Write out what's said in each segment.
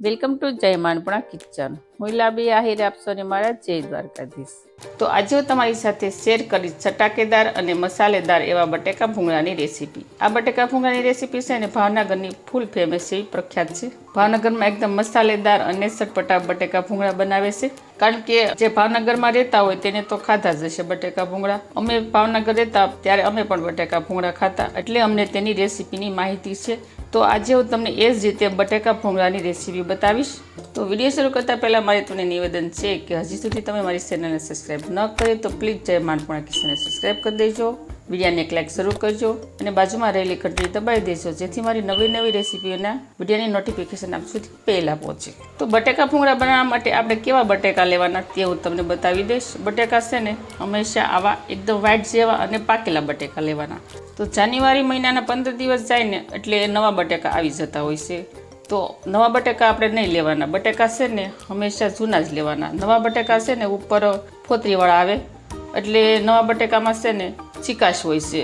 Welcome to જય માનપણા kitchen. હું લાબી આહિર આપશોને મારા જય દ્વારકાધીશ. તો આજે હું તમારી સાથે શેર કરીશ ચટાકેદાર અને મસાલેદાર એવા બટેકા ભૂંગળાની રેસીપી. આ બટેકા ભૂંગળાની રેસીપી છે અને ભાવનગરની ફૂલ ફેમસ એવી પ્રખ્યાત છે. ભાવનગરમાં એકદમ મસાલેદાર અને સટપટા બટેકા ભૂંગળા બનાવે છે. કારણ કે જે ભાવનગરમાં રહેતા હોય તેને તો ખાધા જ હશે બટેકા ભૂંગળા. અમે ભાવનગર રહેતા ત્યારે અમે પણ બટેકા ભૂંગળા ખાતા. એટલે અમને તેની રેસીપીની માહિતી છે. તો આજે હું તમને એ જ રીતે બટેકા ભૂંગળાની રેસીપી બતાવીશ. તો વીડિયો શરૂ કરતાં પહેલાં મારે તમને નિવેદન છે કે હજી સુધી તમે મારી ચેનલને સબસ્ક્રાઈબ ન કરી તો પ્લીઝ જય માનપણા કિશનને સબસ્ક્રાઈબ કરી દેજો. વિડીયોને એક લાઈક શરૂ કરજો અને બાજુમાં રહેલી ઘંટડી દબાવી દેજો. જેથી મારી નવી નવી રેસીપીઓના વિડીયોની નોટિફિકેશન આપ સુધી પહેલાં પહોંચે. તો બટેકા ભૂંગળા બનાવવા માટે આપણે કેવા બટેકા લેવાના તે હું તમને બતાવી દઈશ. બટેકા છે ને હંમેશા આવા એકદમ વ્હાઇટ જેવા અને પાકેલા બટેકા લેવાના. તો જાન્યુઆરી મહિનાના પંદર દિવસ જાય ને એટલે નવા બટેકા આવી જતા હોય છે. તો નવા બટેકા આપણે નહીં લેવાના. બટેકા છે ને હંમેશા જૂના જ લેવાના. નવા બટેકા છે ને ઉપર ફોતરીવાળા આવે. એટલે નવા બટેકામાં છે ને ચિકાશ હોય છે.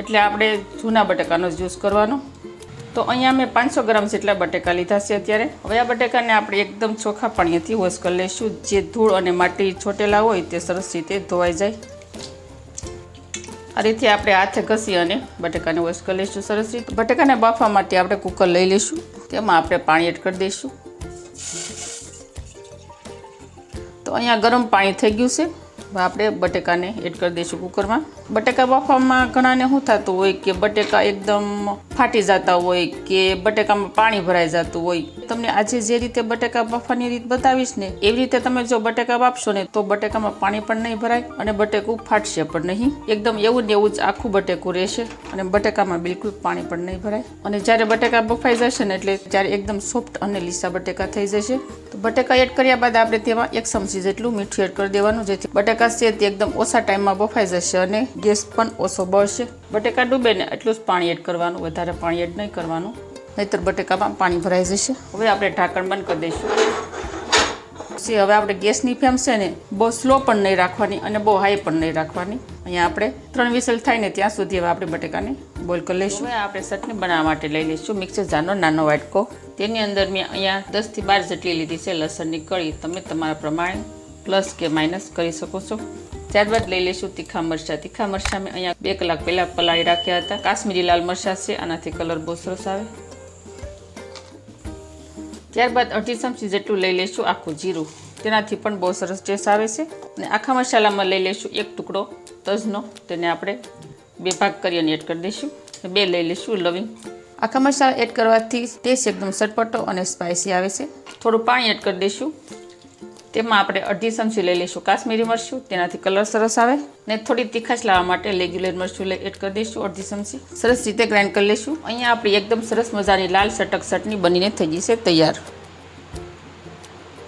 એટલે આપણે જૂના બટેકાનો જ્યુસ કરવાનો. તો અહીંયા મેં પાંચસો ગ્રામ જેટલા બટેકા લીધા છે અત્યારે. હવે આ બટેકાને આપણે એકદમ ચોખ્ખા પાણીથી વોશ કરી લઈશું. જે ધૂળ અને માટી છોટેલા હોય તે સરસ રીતે ધોવાઈ જાય. આ રીતે આપણે હાથે ઘસી અને બટેકાને વોશ કરી લઈશું સરસ રીતે. બટેકાને બાફવા માટે આપણે કુકર લઈ લઈશું. તેમાં આપણે પાણી એડ કરી દઈશું. તો અહીંયા ગરમ પાણી થઈ ગયું છે. આપણે બટેકાને એડ કરી દઈશું કુકરમાં બટેકા બાફવામાં ઘણાને શું થતું હોય કે બટેકા એકદમ ફાટી જતા હોય કે બટેકામાં પાણી ભરાઈ જતું હોય. તમને આજે જે રીતે બટેકા બાફવાની રીત બતાવીશ ને, એવી રીતે તમે જો બટેકા બાફશો ને, તો બટેકામાં પાણી પણ નહીં ભરાય અને બટેકું ફાટશે પણ નહીં. એકદમ એવું ને એવું જ આખું બટેકું રહેશે અને બટેકામાં બિલકુલ પાણી પણ નહીં ભરાય. અને જ્યારે બટેકા બફાઈ જશે ને, એટલે ત્યારે એકદમ સોફ્ટ અને લીસા બટેકા થઈ જશે, તો બટેકા એડ કર્યા બાદ આપણે તેમાં એક ચમચી જેટલું મીઠું એડ કરી દેવાનું, જેથી બટેકા છે તે એકદમ ઓછા ટાઈમમાં બફાઈ જશે અને ગેસ પણ ઓછો બળશે. બટેકા ડૂબે ને એટલું જ પાણી એડ કરવાનું, વધારે પાણી એડ નહીં કરવાનું. નહીતર બટેકામાં પાણી ભરાઈ જશે. હવે આપણે ઢાંકણ બંધ કરી દઈશું. પછી હવે આપણે ગેસની ફ્લેમ છે ને, બહુ સ્લો પણ નહીં રાખવાની અને બહુ હાઈ પણ નહીં રાખવાની. અહીંયા આપણે ત્રણ વિસલ થાય ને ત્યાં સુધી હવે આપણે બટેકાને બોઇલ કરી લઈશું. હવે આપણે ચટણી બનાવવા માટે લઈ લઈશું. મિક્સર જારનો નાનો વાટકો. તેની અંદર મેં અહીંયા દસથી બાર જેટલી લીધી છે લસણની કળી. તમે તમારા પ્રમાણે, પ્લસ કે માઇનસ કરી શકો છો. ત્યારબાદ લઈ લઈશું તીખા મરચાં. તીખા મરચાં મેં અહીંયા બે કલાક પહેલાં પલાળી રાખ્યા હતા. કાશ્મીરી લાલ મરચાં છે, આનાથી કલર બહુ સરસ આવે. ત્યારબાદ અડધી ચમચી જેટલું લઈ લઈશું આખું જીરું. તેનાથી પણ બહુ સરસ ટેસ્ટ આવે છે. અને આખા મસાલામાં લઈ લઈશું એક ટુકડો તજનો. તેને આપણે બે ભાગ કરી અને એડ કરી દઈશું. બે લઈ લઈશું લવિંગ. આખા મસાલા એડ કરવાથી ટેસ્ટ એકદમ સટપટો અને સ્પાઇસી આવે છે. થોડું પાણી એડ કરી દઈશું. તેમાં આપણે અડધી ચમચી લઈ લઈશું કાશ્મીરી મરચું, તેનાથી કલર સરસ આવે. ને થોડી તીખાશ લાવવા માટે રેગ્યુલર મરચું એડ કરી દઈશું અડધી ચમચી. સરસ રીતે ગ્રાઇન્ડ કરી લઈશું. અહીંયા આપણી એકદમ સરસ મજાની લાલ સટક ચટણી બનીને થઈ જશે તૈયાર.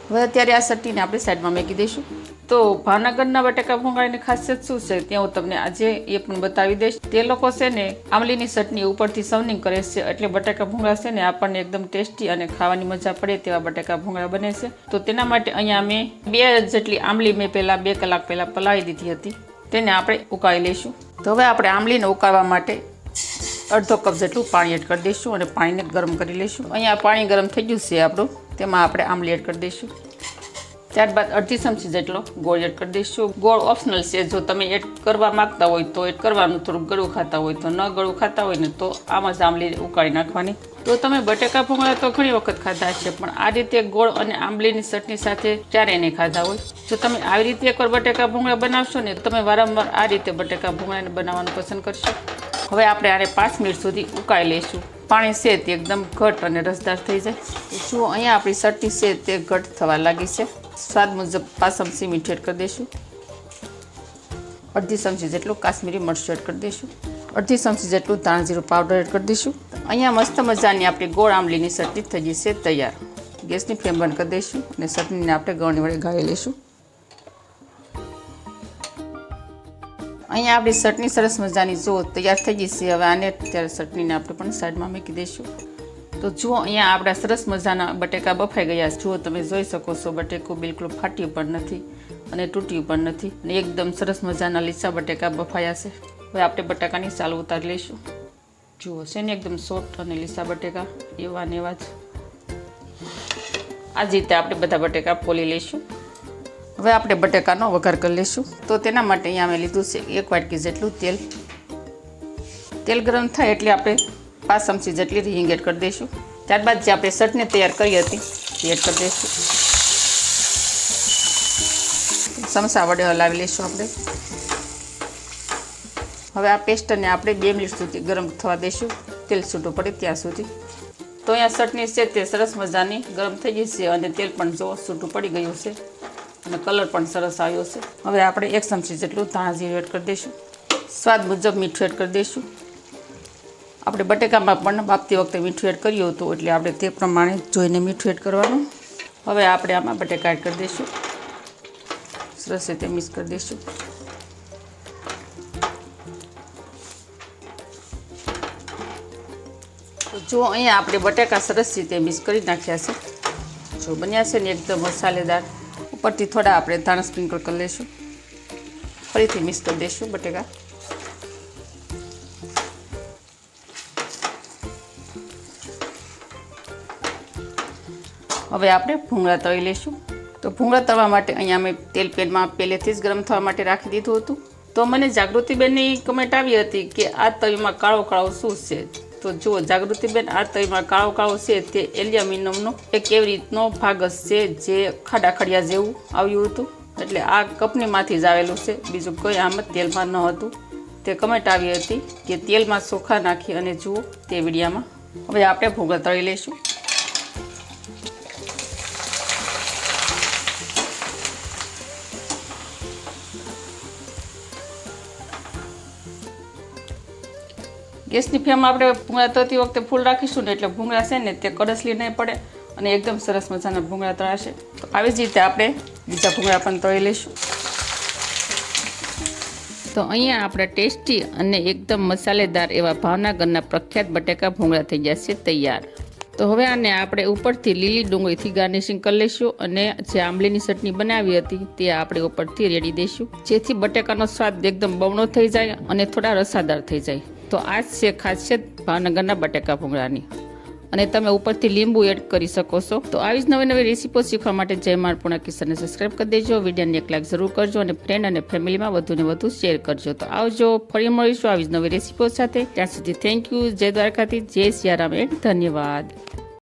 હવે અત્યારે આ ચટણીને આપણે સાઈડમાં મૂકી દઈશું. તો ભાવનગરના બટાકા ભૂંગળાની ખાસિયત શું છે? ત્યાં હું તમને આજે એ પણ બતાવી દઈશ. તે લોકો છે ને આમલીની ચટણી ઉપરથી સવનિંગ કરે છે એટલે બટાકા ભૂંગળા છે ને આપણને એકદમ ટેસ્ટી અને ખાવાની મજા પડે તેવા બટાકા ભૂંગળા બને છે. તો તેના માટે અહીંયા મેં બે જેટલી આમલી મેં પહેલાં બે કલાક પહેલાં પલાળી દીધી હતી. તેને આપણે ઉકાળી લઈશું. તો હવે આપણે આમલીને ઉકાળવા માટે અડધો કપ જેટલું પાણી એડ કરી દઈશું અને પાણીને ગરમ કરી લઈશું. અહીંયા પાણી ગરમ થઈ ગયું છે આપણું. તેમાં આપણે આમલી એડ કરી દઈશું. ત્યારબાદ અડધી ચમચી જેટલો ગોળ એડ કરી દઈશું. ગોળ ઓપ્શનલ છે. જો તમે એડ કરવા માંગતા હોય તો એડ કરવાનું, થોડુંક ગળું ખાતા હોય તો ન ગળું ખાતા હોય ને તો આમાં જ આંબલી ઉકાળી નાખવાની. તો તમે બટેકા ભૂંગળા તો ઘણી વખત ખાધા છે પણ આ રીતે ગોળ અને આંબલીની ચટણી સાથે ક્યારેય નહીં ખાધા હોય. જો તમે આવી રીતે એકવાર બટેકા ભૂંગળા બનાવશો ને, તમે વારંવાર આ રીતે બટેકા ભૂંગળાને બનાવવાનું પસંદ કરશો. હવે આપણે આને પાંચ મિનિટ સુધી ઉકાળી લઈશું. પાણી છે તે એકદમ ઘટ અને રસદાર થઈ જાય. શું અહીંયા આપણી ચટણી છે તે ઘટ થવા લાગી છે. સ્વાદ મુજબ પાંચ ચમચી મીઠું એડ કરી દઈશું અડધી ચમચી જેટલું કાશ્મીરી મરચું એડ કરી દઈશું અડધી ચમચી જેટલું ધાણાજીરું પાવડર એડ કરી દઈશું અહીંયા મસ્ત મજાની આપણી ગોળ આંબલીની ચટણી થઈ જશે તૈયાર. ગેસની ફ્લેમ બંધ કરી દઈશું અને ચટણીને આપણે ગળણી વડે ગાળી લઈશું અહીંયા આપણી ચટણી સરસ મજાની જો તૈયાર થઈ ગઈ છે. હવે આને ત્યારે ચટણીને આપણે પણ સાઈડમાં મૂકી દઈશું તો જુઓ, અહીંયા આપણા સરસ મજાના બટેકા બફાઈ ગયા જુઓ, તમે જોઈ શકો છો, બટેકું બિલકુલ ફાટ્યું પણ નથી અને તૂટ્યું પણ નથી અને એકદમ સરસ મજાના લીસા બટેકા બફાયા છે. હવે આપણે બટાકાની ચાલ ઉતારી લઈશું. જુઓ, છે ને એકદમ સોફ્ટ અને લીસા બટેકા, એવા ને એવા જ. આ જ રીતે આપણે બધા બટેકા ફોલી લઈશું. હવે આપણે બટેકાનો વઘાર કરી લઈશું. તો તેના માટે અહીંયા અમે લીધું છે એક વાટકી જેટલું તેલ. તેલ ગરમ થાય એટલે આપણે પાંચ ચમચી જેટલી હિંગ એડ કરી દઈશું. ત્યારબાદ જે આપણે ચટણી તૈયાર કરી હતી, એ એડ કરી દઈશું. સમસા વડે હલાવી લઈશું આપણે. હવે આ પેસ્ટને આપણે બે મિનિટ સુધી ગરમ થવા દઈશું. તેલ છૂટું પડે ત્યાં સુધી. તો અહીંયા ચટણી છે તે સરસ મજાની ગરમ થઈ ગઈ છે અને તેલ પણ જો છૂટું પડી ગયું છે અને કલર પણ સરસ આવ્યો છે. હવે આપણે એક ચમચી જેટલું ધાણા જીરું એડ કરી દઈશું. સ્વાદ મુજબ મીઠું એડ કરી દઈશું. આપણે બટેકામાં પણ બાફતી વખતે મીઠું એડ કર્યું હતું, એટલે આપણે તે પ્રમાણે જોઈને મીઠું એડ કરવાનું. હવે આપણે આમાં બટેકા એડ કરી દઈશું. સરસ રીતે મિક્સ કરી દઈશું. જો અહીંયા આપણે બટેકા સરસ રીતે મિક્સ કરી નાખ્યા છે. જો બન્યા છે ને એકદમ મસાલેદાર. ઉપરથી થોડા આપણે ધાણા સ્પ્રિંકલ કરી લઈશું. ફરીથી મિક્સ કરી દઈશું બટેકા. હવે આપણે ભૂંગળા તળી લઈશું. તો ભૂંગળા તળવા માટે અહીંયા મેં તેલ પેનમાં પહેલેથી જ ગરમ થવા માટે રાખી દીધું હતું. તો મને જાગૃતિબેનની કમેન્ટ આવી હતી કે આ તવીમાં કાળો કાળો શું છે? તો જુઓ, જાગૃતિબેન, આ તવીમાં કાળો કાળો છે તે એલ્યુમિનિયમનો એક એવી રીતનો ભાગ છે જે ખાડા ખડિયા જેવું આવ્યું હતું. એટલે આ કંપનીમાંથી જ આવેલું છે. બીજું કોઈ આમ તેલમાં ન હતું. તે કમેન્ટ આવી હતી કે તેલમાં ચોખા નાખી અને જુઓ તે વિડીયામાં. હવે આપણે ભૂંગળા તળી લઈશું. ગેસની ફ્લેમ આપણે ભૂંગળા તળતી વખતે ફૂલ રાખીશું ને એટલે ભૂંગળા છે ને તે કડસલી નહીં પડે અને એકદમ સરસ મજાના ભૂંગળા તળાશે. તો આવી જ રીતે આપણે બીજા ભૂંગળા પણ તળી લઈશું. તો અહીંયા આપણા ટેસ્ટી અને એકદમ મસાલેદાર એવા ભાવનગરના પ્રખ્યાત બટેકા ભૂંગળા થઈ ગયા છે તૈયાર. તો હવે આને આપણે ઉપરથી લીલી ડુંગળીથી ગાર્નિશિંગ કરી લઈશું અને જે આંબલીની ચટણી બનાવી હતી તે આપણે ઉપરથી રેડી દઈશું. જેથી બટેકાનો સ્વાદ એકદમ બમણો થઈ જાય અને થોડા રસાદાર થઈ જાય. તો આ જ છે ખાસિયત ભાવનગરના બટેકા ભૂંગળાની. અને તમે ઉપરથી લીંબુ એડ કરી શકો છો. તો આવી જ નવી નવી રેસીપો શીખવા માટે જય મારપુણા કિસ્સાને સબસ્ક્રાઈબ કરી દેજો. વિડીયોને એક લાઈક જરૂર કરજો અને ફ્રેન્ડ અને ફેમિલીમાં વધુને વધુ શેર કરજો. તો આવજો, ફરી મળીશું આવી જ નવી રેસીપો સાથે. ત્યાં સુધી થેન્ક યુ જય દ્વારકાથી જય સિયારામ. એન્ડ ધન્યવાદ.